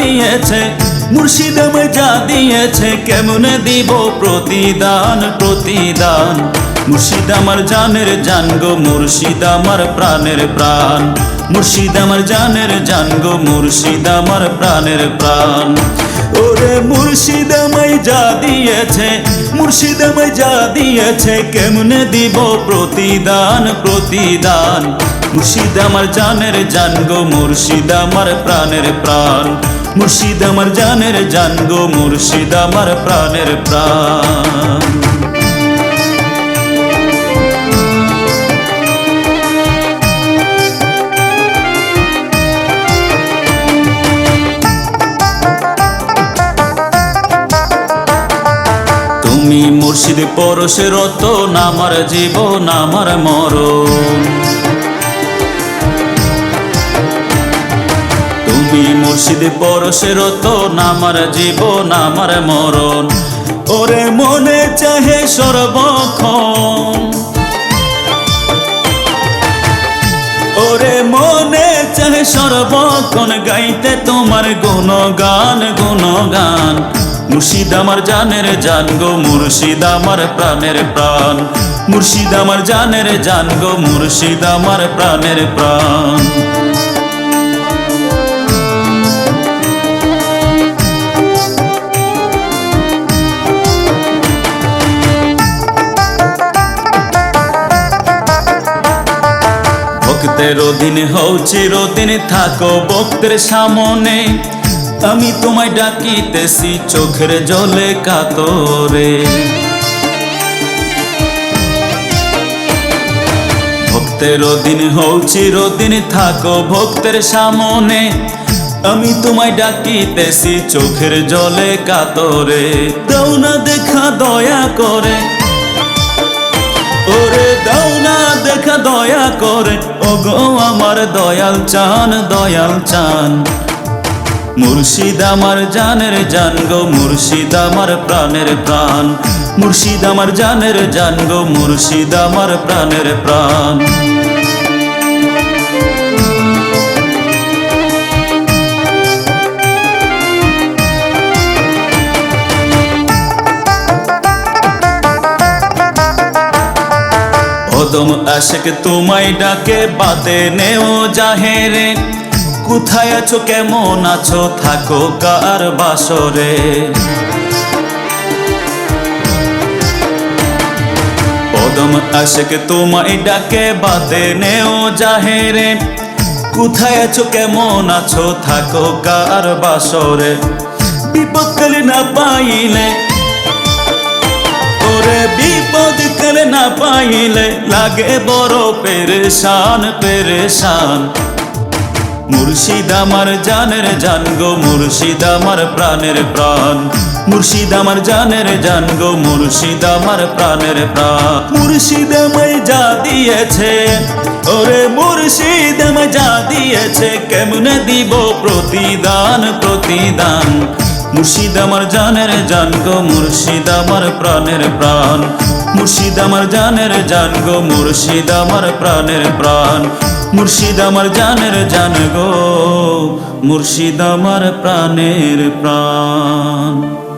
দিয়েছে মুর্শিদ যা দিয়েছে, কেমনে দিব প্রতিদান প্রতিদান? মুর্শিদ আমার জানের জান গো মুর্শিদ আমার প্রাণের প্রাণ। মুর্শিদ আমার জানের জান গো মুর্শিদ আমার প্রাণের প্রাণ। ওরে মুর্শিদ আমায় যা দিয়েছে মুর্শিদ আমায় যা দিয়েছে, কেমনে দিব প্রতিদান প্রতিদান? মুর্শিদ আমার জানের জান গো মুর্শিদ আমার প্রাণের প্রাণ। মুর্শিদ আমার জানের জান গো, মুর্শিদ আমার প্রাণের প্রাণ। তুমি মুর্শিদ পরশে রতন, আমার জীবন, আমার মরণ। তুমি মুর্শিদ পরশে রতন আমার জীবন, আমার মরণ। ওরে মনে চাহে সর্বক্ষণ। ওরে মনে চাহে সর্বক্ষণ গাইতে তোমার গুণগান গুণগান। মুর্শিদ আমার জানের জান গো, মুর্শিদ আমার প্রাণের প্রাণ। মুর্শিদ আমার জানের জান গো, মুর্শিদ আমার প্রাণের প্রাণ। ভক্তের অধীন হও, চিরদিন থাকো ভক্তের সামনে। আমি তোমায় ডাকিতেছি, চোখের জলে কাতরে। ভক্তের হও, চিরদিন থাকো ভক্তের সামনে। আমি তোমায় ডাকিতেছি, চোখের জলে কাতরে। দাও না দেখা, দয়া করে। ওরে দাও না দেখা, দয়া করে। ওগো আমার দয়াল চান দয়াল চান। মুর্শিদ আমার জানের জান গো, মুর্শিদ আমার প্রাণের প্রাণ। মুর্শিদ আমার জানের জান গো, মুর্শিদ আমার প্রাণের প্রাণ। অদম আশেক, তোমায় ডাকে, বাদে নেও জাহেরে। কোথায় আছো, কেমন আছো, থাকো কার বাসরে। অদম আশেক, তোমায় ডাকে, বাদে নেও জাহেরে। কোথায় আছো, কেমন আছো, থাকো কার বাসরে। বিপদকালে না পাইলে, ওরে বিপদ কালে না পাইলে লাগে বড় পেরেশান পেরেশান। মুর্শিদ আমার জানের জান গো, মুর্শিদ আমার প্রাণের প্রাণ। মুর্শিদ আমার জানের জান গো, মুর্শিদ আমার প্রাণের প্রাণ। মুর্শিদ আমায় যা দিয়েছে, ওরে মুর্শিদ আমায় যা দিয়েছে, কেমনে দিব প্রতিদান প্রতিদান? মুর্শিদ আমার জানের জান গো, মুর্শিদ আমার প্রাণের প্রাণ। মুর্শিদ আমার জানের জান গো, মুর্শিদ আমার প্রাণের প্রাণ। মুর্শিদ আমার জানের জান গো, মুর্শিদ আমার প্রাণের প্রাণ।